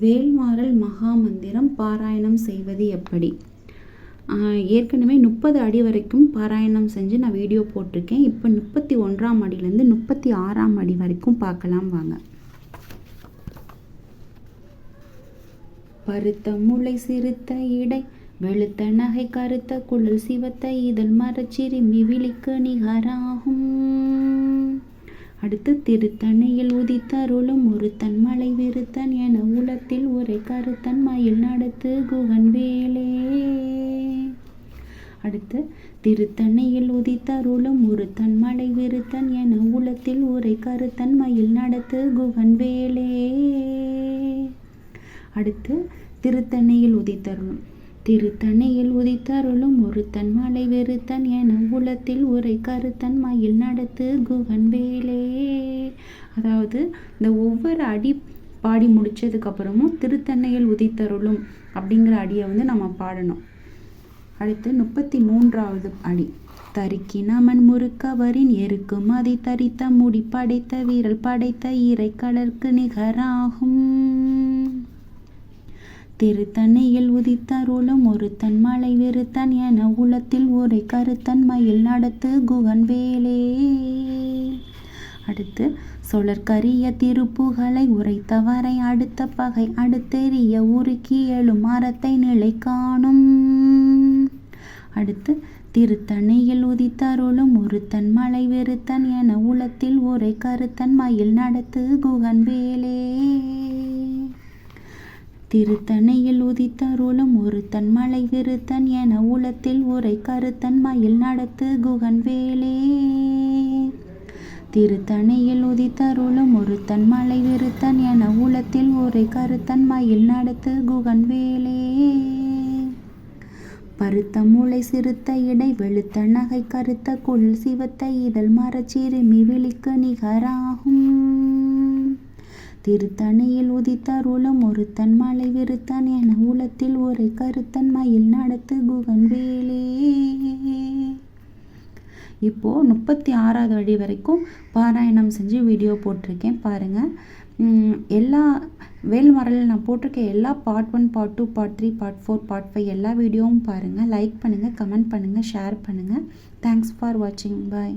வேல்மாறல் மகாமந்திரம் பாராயணம் செய்வது எப்படி? ஏற்கனவே முப்பது அடி வரைக்கும் பாராயணம் செஞ்சு நான் வீடியோ போட்டிருக்கேன். இப்போ முப்பத்தி ஒன்றாம் அடியிலேருந்து முப்பத்தி ஆறாம் அடி வரைக்கும் பார்க்கலாம் வாங்க. பருத்த முளை சிறுத்த இடை வெளுத்த நகை கருத்த குழல் சிவத்த இதழ் மரச்சிறுமி விழிக்கு நிகராகும். அடுத்து திருத்தணியில் உதித்தருளும் ஒருத்தன் மலை விருத்தன் என உலத்தில் ஒரே கருத்தன் மயில் நடத்து குகன் வேலே அடுத்து திருத்தணியில் உதித்தருளும் ஒருத்தன் மலை விருத்தன் என உலத்தில் ஒரே கருத்தன் மயில் நடத்து குகன் வேலே அடுத்து திருத்தணியில் உதித்தருளும் திருத்தணியில் உதித்தருளும் ஒருத்தன் மலை வெறுத்தன் என உலத்தில் உரை கருத்தன் மயில் நடத்து குகன் வேலே. அதாவது இந்த ஒவ்வொரு அடி பாடி முடித்ததுக்கப்புறமும் திருத்தண்ணையில் உதித்தருளும் அப்படிங்கிற அடியை வந்து நம்ம பாடணும். அடுத்து முப்பத்தி மூன்றாவது அடி. தரிக்கினமன் முறுக்கவரின் எருக்கும் அதை தரித்த முடி படைத்த வீரல் படைத்த இறை கடற்கு நிகராகும். திருத்தணியில் உதித்தருளும் ஒரு மலை விருத்தன் என உலத்தில் ஒரே கருத்தன் மயில் நடத்து குகன் வேலே அடுத்து சொலற்கரிய திருப்புகளை உரைத்தவரை அடுத்த பகை அடுத்தெறிய உருக்கி எழும் மரத்தை நிலை காணும். அடுத்து திருத்தணியில் உதித்தருளும் ஒரு மலை வெறுத்தன் என உலத்தில் ஒரே கருத்தன் மயில் நடத்து குகன் வேலே திருத்தணியில் உதித்தருளும் ஒரு தன்மலை விருத்தன் என உலத்தில் உரை கருத்தன் மயில் நடத்து குகன் வேலே திருத்தணையில் உதித்தருளும் ஒரு தன்மலை விருத்தன் என உலத்தில் உரை கருத்தன் மயில் நடத்து குகன் வேலே பருத்த மூளை சிறுத்த இடை வெளுத்த நகை கருத்த குள் சிவத்த இதழ் மரச்சிறுமி விழிக்கு நிகராகும். திருத்தணியில் உதித்தருளும் ஒருத்தன் மாலை விருத்தன் என உலத்தில் ஒரு கருத்தன் மயில் நடத்து குகன் வேலே இப்போது முப்பத்தி ஆறாவது வழி வரைக்கும் பாராயணம் செஞ்சு வீடியோ போட்டிருக்கேன் பாருங்கள் எல்லா வேல்மரலில் நான் போட்டிருக்க எல்லா part one part two part three part four part five எல்லா வீடியோவும் பாருங்கள் லைக் பண்ணுங்கள் கமெண்ட் பண்ணுங்கள் ஷேர் பண்ணுங்கள் தேங்க்ஸ் ஃபார் வாட்சிங் பாய்